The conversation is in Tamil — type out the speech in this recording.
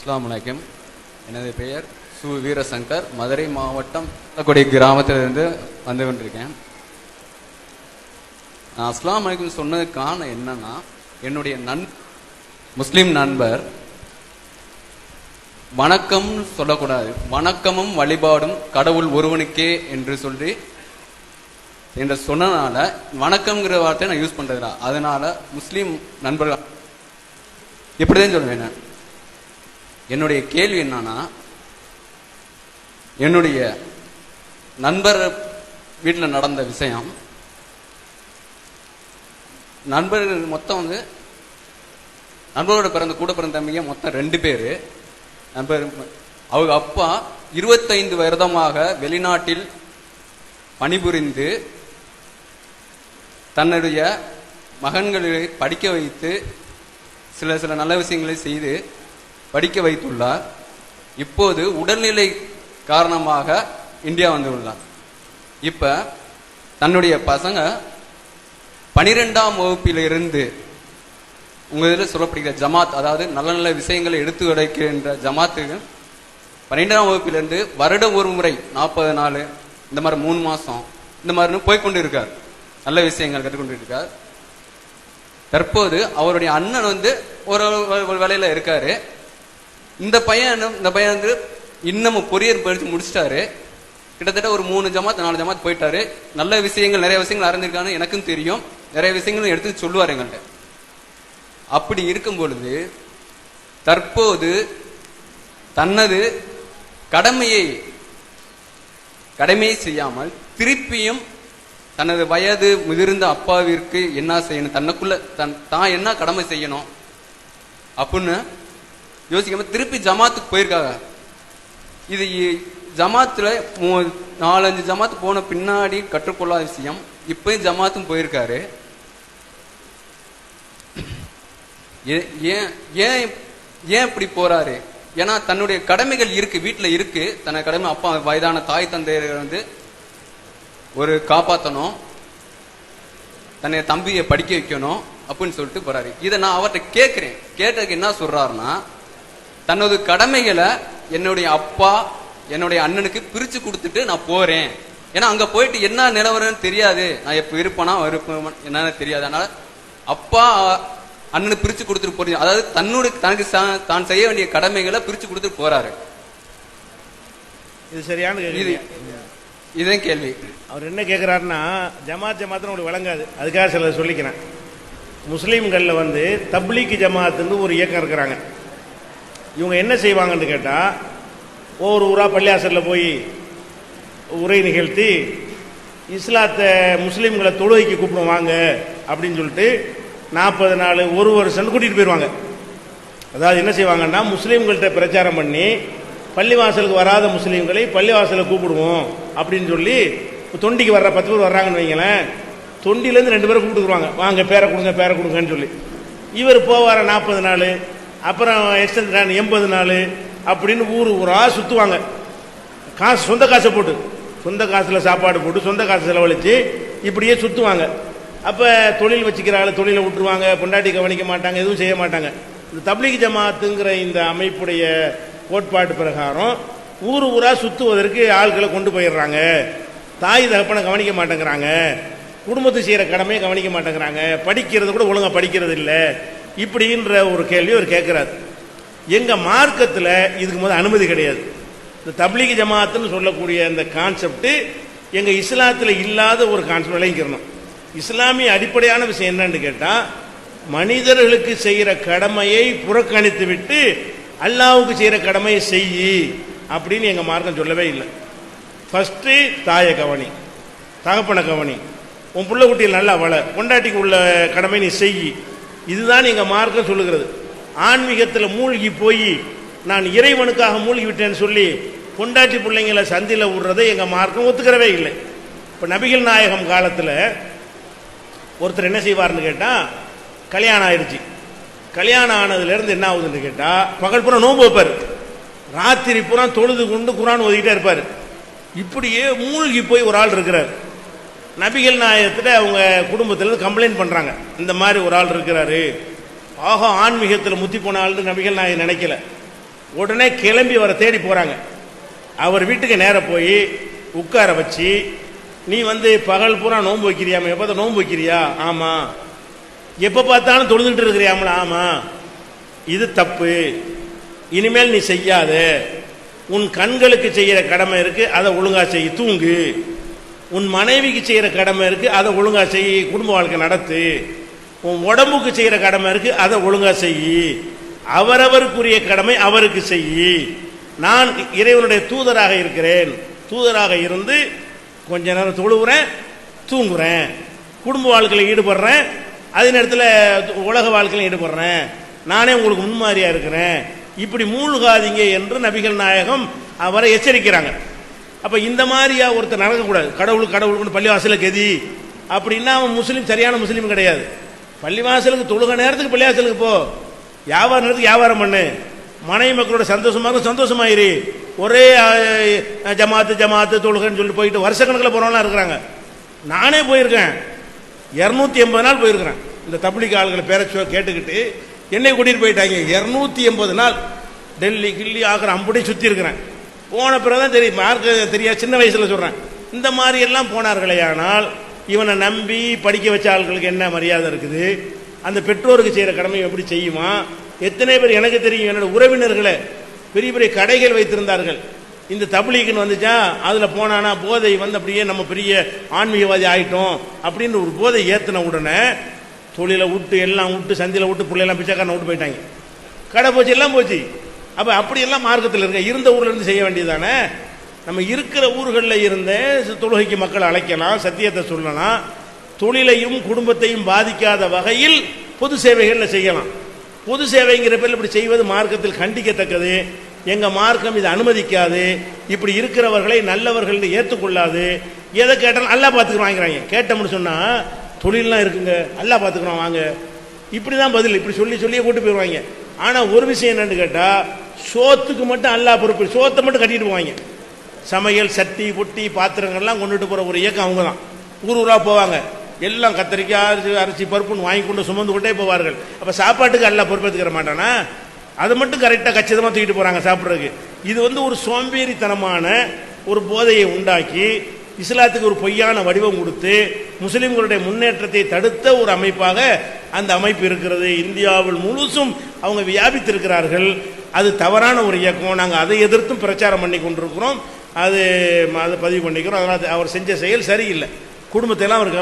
அஸ்லாம் வலைக்கம் எனது பெயர் சு வீரசங்கர். மதுரை மாவட்டம் கொடி கிராமத்திலிருந்து வந்து கொண்டிருக்கேன். நான் அஸ்லாம் வலைக்கம் சொன்னதுக்கான காரணம் என்னன்னா என்னுடைய நண் முஸ்லீம் நண்பர் வணக்கம் சொல்லக்கூடாது. வணக்கமும் வழிபாடும் கடவுள் ஒருவனுக்கே என்று சொல்லி என்று சொன்னனால வணக்கம்ங்கிற வார்த்தையை நான் யூஸ் பண்றதுல அதனால முஸ்லீம் நண்பர்கள் இப்படிதான் சொல்லுவேன் நான். என்னுடைய கேள்வி என்னன்னா என்னுடைய நண்பர் வீட்டில் நடந்த விஷயம். நண்பர்கள் மொத்தம் வந்து நண்பரோட பிறந்த கூட பிறந்த தம்பிங்க மொத்தம் ரெண்டு பேர். நண்பர் அவங்க அப்பா இருபத்தைந்து வருடமாக வெளிநாட்டில் பணிபுரிந்து தன்னுடைய மகன்களை படிக்க வைத்து சில சில நல்ல விஷயங்களை செய்து படிக்க வைத்துள்ளார். இப்போது உடல்நிலை காரணமாக இந்தியா வந்துள்ளார் இப்ப தன்னுடைய பசங்க பனிரெண்டாம் வகுப்பிலிருந்து உங்கள் இதில் சொல்லப்படுகிற ஜமாத் அதாவது நல்ல நல்ல விஷயங்களை எடுத்து உடைக்கின்ற ஜமாத்துக்கு பன்னிரெண்டாம் வகுப்பிலிருந்து வருடம் ஒரு முறை நாற்பது நாள் இந்த மாதிரி மூணு மாசம் இந்த மாதிரி போய்க்கொண்டு இருக்கார் நல்ல விஷயங்கள் கற்றுக்கொண்டு இருக்கார் தற்போது அவருடைய அண்ணன் வந்து ஒரு ஒரு வேலையில இருக்காரு. இந்த பையன் இந்த பையன் வந்து இன்னமும் பொரியர் படித்து முடிச்சிட்டாரு. கிட்டத்தட்ட ஒரு மூணு ஜமாத் நாலு ஜமாத் போயிட்டாரு. நல்ல விஷயங்கள் நிறைய விஷயங்கள் அறிஞ்சிருக்கான்னு எனக்கும் தெரியும். நிறைய விஷயங்களும் எடுத்து சொல்லுவார் எங்கள்கிட்ட அப்படி இருக்கும் பொழுது தற்போது தனது கடமையை கடமையை செய்யாமல் திருப்பியும் தனது வயது முதிர்ந்த அப்பாவிற்கு என்ன செய்யணும்? தன்னுக்குள்ள தன் தான் என்ன கடமை செய்யணும்? அப்படின்னு யோசிக்காம திருப்பி ஜமாத்துக்கு போயிருக்காங்க. இது ஜமாத்தில் ஜமாத்துல நாலஞ்சு ஜமாத்து போன பின்னாடி கற்றுக்கொள்ளாத விஷயம். இப்பயும் ஜமாத்தும் போயிருக்காரு. ஏ- ஏன் ஏன் ஏன் இப்படி போறாரு? ஏன்னா தன்னுடைய கடமைகள் இருக்கு வீட்டுல இருக்கு. தன்னை கடமை அப்பா வயதான தாய் தந்தையர்கள் வந்து ஒரு காப்பாத்தணும். தன்னை தம்பியை படிக்க வைக்கணும் அப்படின்னு சொல்லிட்டு போறாரு. இதை நான் அவர்கிட்ட கேட்கிறேன் கேட்டதுக்கு என்ன சொல்றாருன்னா தனது கடமைகளை என்னுடைய அப்பா என்னுடைய அண்ணனுக்கு பிரிச்சு கொடுத்துட்டு நான் போறேன். ஏன்னா அங்க போயிட்டு என்ன நிலவரம்னு தெரியாது. நான் எப்ப இருப்பேனா இருப்பேன் என்னன்னு தெரியாது. அதனால அப்பா அண்ணனுக்கு பிரிச்சு கொடுத்துட்டு போறீங்க அதாவது தன்னுடைய தனக்கு தான் செய்ய வேண்டிய கடமைகளை பிரிச்சு கொடுத்துட்டு போறாரு. இது சரியான இது இதான் கேள்வி. அவர் என்ன கேட்குறாருன்னா ஜமாத் ஜமாத்னு உங்களுக்கு விளங்காது. அதுக்காக சில சொல்லிக்கிறேன். முஸ்லீம்களில் வந்து தப்லீக் ஜமாத்துன்னு ஒரு இயக்கம் இருக்கிறாங்க. இவங்க என்ன செய்வாங்கன்னு கேட்டால் ஒவ்வொரு ஊராக பள்ளியாசரில் போய் உரை நிகழ்த்தி இஸ்லாத்தை முஸ்லீம்களை தொழுகைக்கு கூப்பிடுவாங்க அப்படின்னு சொல்லிட்டு நாற்பது நாள் ஒரு வருஷம்னு கூட்டிகிட்டு போயிடுவாங்க அதாவது என்ன செய்வாங்கன்னா முஸ்லீம்கள்ட்ட பிரச்சாரம் பண்ணி பள்ளிவாசலுக்கு வராத முஸ்லீம்களை பள்ளிவாசலை கூப்பிடுவோம் அப்படின்னு சொல்லி தொண்டிக்கு வர்ற பத்து பேர் வர்றாங்கன்னு வைங்களேன் தொண்டிலேருந்து ரெண்டு பேரும் கூப்பிட்டுக்குருவாங்க வாங்க பேரை கொடுங்க பேரை கொடுங்கன்னு சொல்லி. இவர் போவார நாற்பது நாள் அப்புறம் எக்ஸ்டெண்ட் எண்பது நாள் அப்படின்னு ஊர் ஊராக சுற்றுவாங்க காசு சொந்த காசை போட்டு. சொந்த காசில் சாப்பாடு போட்டு சொந்த காசு செலவழித்து இப்படியே சுற்றுவாங்க அப்போ தொழில் வச்சுக்கிற ஆள் தொழிலை விட்டுருவாங்க பொண்டாட்டி கவனிக்க மாட்டாங்க எதுவும் செய்ய மாட்டாங்க. இந்த தப்லீக் ஜமாத்துங்கிற இந்த அமைப்புடைய கோட்பாட்டு பிரகாரம் ஊர் ஊராக சுற்றுவதற்கு ஆட்களை கொண்டு போயிடுறாங்க. தாய் தகப்பனை கவனிக்க மாட்டேங்கிறாங்க. குடும்பத்தை செய்கிற கடமையை கவனிக்க மாட்டேங்கிறாங்க. படிக்கிறது கூட ஒழுங்காக படிக்கிறது இல்லை. இப்படின்ற ஒரு கேள்வி அவர் கேட்குறாரு. எங்க மார்க்கத்தில் இதுக்கு முதல் அனுமதி கிடையாது. இந்த தப்லீக் ஜமாத்துன்னு சொல்லக்கூடிய அந்த கான்செப்ட் எங்க இஸ்லாத்தில் இல்லாத ஒரு கான்செப்ட் விளங்கிக்கிறணும் இஸ்லாமிய அடிப்படையான விஷயம் என்னன்னு கேட்டா மனிதர்களுக்கு செய்கிற கடமையை புறக்கணித்து விட்டு அல்லாவுக்கு செய்கிற கடமையை செய்யி அப்படின்னு எங்க மார்க்கம் சொல்லவே இல்லை. ஃபஸ்ட்டு தாயை கவனி தகப்பனை கவனி உன் பிள்ளை குட்டியில் நல்லா வள பொண்டாட்டிக்கு உள்ள கடமை நீ செய் இதுதான் எங்கள் மார்க்கம் சொல்லுகிறது. ஆன்மீகத்தில் மூழ்கி போய் நான் இறைவனுக்காக மூழ்கி விட்டேன்னு சொல்லி பொண்டாட்டி பிள்ளைங்களை சந்தியில் விடுறதை எங்கள் மார்க்கம் ஒத்துக்கிறவே இல்லை. இப்போ நபிகள் நாயகம் காலத்தில் ஒருத்தர் என்ன செய்வார்னு கேட்டால் கல்யாணம் ஆயிடுச்சு கல்யாணம் ஆனதுலேருந்து என்ன ஆகுதுன்னு கேட்டால் பகல் பூரா நோன்பு வைப்பார். ராத்திரி பூரா தொழுது கொண்டு குரான் ஓதிக்கிட்டே இருப்பார். இப்படியே மூழ்கி போய் ஒரு ஆள் இருக்கிறார். நபிகள் நாயகத்தில் அவங்க குடும்பத்தில் கம்ப்ளைண்ட் பண்ணுறாங்க இந்த மாதிரி ஒரு ஆள் இருக்கிறாரு. ஆகா ஆன்மீகத்தில் முத்தி போன ஆள்னு நபிகள் நாயகம் நினைக்கல. உடனே கிளம்பி வர தேடி போகிறாங்க அவர் வீட்டுக்கு நேராக போய் உட்கார வச்சு நீ வந்து பகல் பூரா நோன்பு வைக்கிறியாமா? எப்போ நோன்பு வைக்கிறியா? ஆமாம் எப்போ பார்த்தாலும் தொழுதுட்டு இருக்கிறியாமல? ஆமாம் இது தப்பு. இனிமேல் நீ செய்யாத. உன் கண்களுக்கு செய்யற கடமை இருக்குது அதை ஒழுங்காக செய். தூங்கு. உன் மனைவிக்கு செய்கிற கடமை இருக்குது அதை ஒழுங்காக செய் குடும்ப வாழ்க்கை நடத்து. உன் உடம்புக்கு செய்கிற கடமை இருக்குது அதை ஒழுங்காக செய். அவரவருக்குரிய கடமை அவருக்கு செய். நான் இறைவனுடைய தூதராக இருக்கிறேன். தூதராக இருந்து கொஞ்ச நேரம் தொழுகிறேன் தூங்குறேன். குடும்ப வாழ்க்கையில் ஈடுபடுறேன் அதே நேரத்தில் உலக வாழ்க்கையில் ஈடுபடுறேன். நானே உங்களுக்கு முன்மாதிரியாக இருக்கிறேன். இப்படி மூழ்காதீங்க என்று நபிகள் நாயகம் அவரை எச்சரிக்கிறாங்க. அப்ப இந்த மாதிரியா ஒருத்தர் நடக்கக்கூடாது. கடவுள் கடவுளுக்கு பள்ளிவாசல கதி அப்படின்னா அவன் முஸ்லீம் சரியான முஸ்லீம் கிடையாது. பள்ளிவாசலுக்கு தொழுக நேரத்துக்கு பள்ளிவாசலுக்கு போ. வியாபார நேரத்துக்கு வியாபாரம் பண்ணு. மனைவி மக்களோட சந்தோஷமாக சந்தோஷமாயிரு. ஒரே ஜமாத்து ஜமாத்து தொழுகன்னு சொல்லிட்டு போயிட்டு வருஷக்கணக்கில் போகிறவங்களாம் இருக்கிறாங்க. நானே போயிருக்கேன். இரநூத்தி எண்பது நாள் போயிருக்கிறேன். இந்த தப்ளிக் ஆளுகளை பேர கேட்டுக்கிட்டு என்னை கூட்டிட்டு போயிட்டாங்க. இரநூத்தி எண்பது நாள் டெல்லி கில்லி ஆகிற அம்புடி சுற்றி இருக்கிறேன். போன பிறகுதான் தெரியும். மார்க்க தெரியாது. சின்ன வயசுல சொல்றேன். இந்த மாதிரி எல்லாம் போனார்களே ஆனால் இவனை நம்பி படிக்க வச்ச ஆள்களுக்கு என்ன மரியாதை இருக்குது? அந்த பெற்றோருக்கு செய்கிற கடமை எப்படி செய்யுமா? எத்தனை பேர் எனக்கு தெரியும் என்னோட உறவினர்களை பெரிய பெரிய கடைகள் வைத்திருந்தார்கள். இந்த தப்லீக்னு வந்துச்சா அதில் போனானா போதை வந்து அப்படியே நம்ம பெரிய ஆன்மீகவாதி ஆகிட்டோம் அப்படின்னு ஒரு போதை ஏற்றின உடனே தொழிலை விட்டு எல்லாம் விட்டு சந்தியில் விட்டு பிள்ளையெல்லாம் பிச்சைக்காரனை விட்டு போயிட்டாங்க. கடை போச்சு எல்லாம் போச்சு. அப்போ அப்படியெல்லாம் மார்க்கத்தில் இருக்க இருந்த ஊர்லேருந்து செய்ய வேண்டியதானே நம்ம இருக்கிற ஊர்களில் இருந்தே தொழுகைக்கு மக்கள் அழைக்கலாம் சத்தியத்தை சொல்லலாம். தொழிலையும் குடும்பத்தையும் பாதிக்காத வகையில் பொது சேவைகளில் செய்யலாம். பொது சேவைங்கிற பேரில் இப்படி செய்வது மார்க்கத்தில் கண்டிக்கத்தக்கது. எங்கள் மார்க்கம் இது அனுமதிக்காது. இப்படி இருக்கிறவர்களை நல்லவர்கள் ஏற்றுக்கொள்ளாது எதை கேட்டாலும் நல்லா பார்த்துக்கிறோம் வாங்கிறாங்க. கேட்டோம்னு சொன்னால் தொழிலெலாம் இருக்குங்க நல்லா பார்த்துக்கிறோம் வாங்க. இப்படி தான் பதில் இப்படி சொல்லி சொல்லியே கூட்டு போயிடுவாங்க ஆனால் ஒரு விஷயம் என்னென்னு கேட்டால் சோத்துக்கு மட்டும் அல்லா பொறுப்பு. சோத்தை மட்டும் கட்டிட்டு போவாங்க. சமையல் சட்டி பொட்டி பாத்திரங்கள்லாம் கொண்டுட்டு போகிற ஒரு இயக்கம் அவங்க தான் ஊர் ஊராக போவாங்க. எல்லாம் கத்திரிக்காய் அரிசி அரிசி பருப்புன்னு வாங்கி கொண்டு சுமந்து கொண்டே போவார்கள். அப்போ சாப்பாட்டுக்கு அல்ல பொறுப்பேற்றுக்கிற மாட்டானா? அது மட்டும் கரெக்டாக கச்சிதமாக தூக்கிட்டு போகிறாங்க சாப்பிட்றதுக்கு. இது வந்து ஒரு சோம்பேறித்தனமான ஒரு போதையை உண்டாக்கி இஸ்லாத்துக்கு ஒரு பொய்யான வடிவம் கொடுத்து முஸ்லிம்களுடைய முன்னேற்றத்தை தடுத்த ஒரு அமைப்பாக அந்த அமைப்பு இருக்கிறது. இந்தியாவில் முழுசும் அவங்க வியாபித்திருக்கிறார்கள். அது தவறான ஒரு இயக்கம் நாங்கள் அதை எதிர்த்தும் பிரச்சாரம் பண்ணி கொண்டிருக்கிறோம். அது அதை பதிவு பண்ணிக்கிறோம். அதனால் அவர் செஞ்ச செயல் சரியில்லை. குடும்பத்தையெல்லாம் அவருக்கு